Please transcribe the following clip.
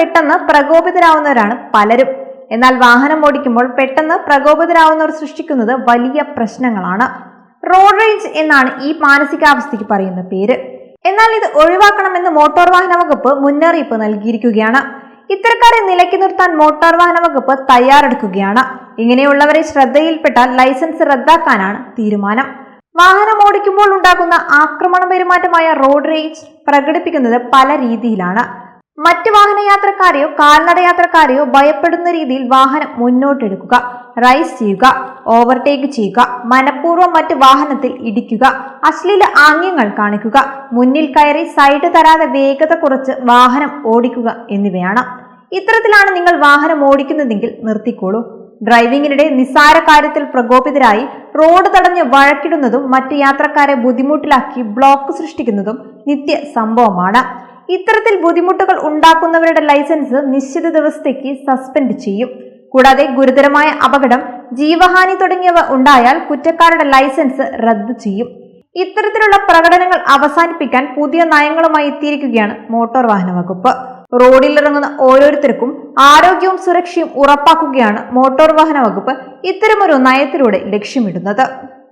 പെട്ടെന്ന് പ്രകോപിതരാവുന്നവരാണ് പലരും. എന്നാൽ വാഹനം ഓടിക്കുമ്പോൾ പെട്ടെന്ന് പ്രകോപിതരാവുന്നവർ സൃഷ്ടിക്കുന്നത് വലിയ പ്രശ്നങ്ങളാണ്. റോഡ് റേഞ്ച് എന്നാണ് ഈ മാനസികാവസ്ഥയ്ക്ക് പറയുന്ന പേര്. എന്നാൽ ഇത് ഒഴിവാക്കണമെന്ന് മോട്ടോർ വാഹന വകുപ്പ് മുന്നറിയിപ്പ് നൽകിയിരിക്കുകയാണ്. ഇത്തരക്കാരെ നിലയ്ക്ക് നിർത്താൻ മോട്ടോർ വാഹന വകുപ്പ് തയ്യാറെടുക്കുകയാണ്. ഇങ്ങനെയുള്ളവരെ ശ്രദ്ധയിൽപ്പെട്ടാൽ ലൈസൻസ് റദ്ദാക്കാനാണ് തീരുമാനം. വാഹനം ഓടിക്കുമ്പോൾ ഉണ്ടാകുന്ന ആക്രമണ പെരുമാറ്റമായ റോഡ് റേഞ്ച് പ്രകടിപ്പിക്കുന്നത് പല രീതിയിലാണ്. മറ്റു വാഹനയാത്രക്കാരെയോ കാൽനടയാത്രക്കാരെയോ ഭയപ്പെടുന്ന രീതിയിൽ വാഹനം മുന്നോട്ടെടുക്കുക. റൈസ് ചെയ്യുക ഓവർടേക്ക് ചെയ്യുക മനഃപൂർവം മറ്റ് വാഹനത്തിൽ ഇടിക്കുക അശ്ലീല ആംഗ്യങ്ങൾ കാണിക്കുക മുന്നിൽ കയറി സൈഡ് തരാതെ വേഗത കുറച്ച് വാഹനം ഓടിക്കുക എന്നിവയാണ്. ഇത്തരത്തിലാണ് നിങ്ങൾ വാഹനം ഓടിക്കുന്നതെങ്കിൽ നിർത്തിക്കോളൂ. ഡ്രൈവിംഗിനിടെ നിസ്സാര കാര്യത്തിൽ പ്രകോപിതരായി റോഡ് തടഞ്ഞ് വഴക്കിടുന്നതും മറ്റ് യാത്രക്കാരെ ബുദ്ധിമുട്ടിലാക്കി ബ്ലോക്ക് സൃഷ്ടിക്കുന്നതും നിത്യ സംഭവമാണ്. ഇത്തരത്തിൽ ബുദ്ധിമുട്ടുകൾ ഉണ്ടാക്കുന്നവരുടെ ലൈസൻസ് നിശ്ചിത ദിവസത്തേക്ക് സസ്പെൻഡ് ചെയ്യും. കൂടാതെ ഗുരുതരമായ അപകടം ജീവഹാനി തുടങ്ങിയവ ഉണ്ടായാൽ കുറ്റക്കാരുടെ ലൈസൻസ് റദ്ദു ചെയ്യും. ഇത്തരത്തിലുള്ള പ്രകടനങ്ങൾ അവസാനിപ്പിക്കാൻ പുതിയ നയങ്ങളുമായി എത്തിയിരിക്കുകയാണ് മോട്ടോർ വാഹന വകുപ്പ്. റോഡിലിറങ്ങുന്ന ഓരോരുത്തർക്കും ആരോഗ്യവും സുരക്ഷയും ഉറപ്പാക്കുകയാണ് മോട്ടോർ വാഹന വകുപ്പ് ഇത്തരമൊരു നയത്തിലൂടെ ലക്ഷ്യമിടുന്നത്.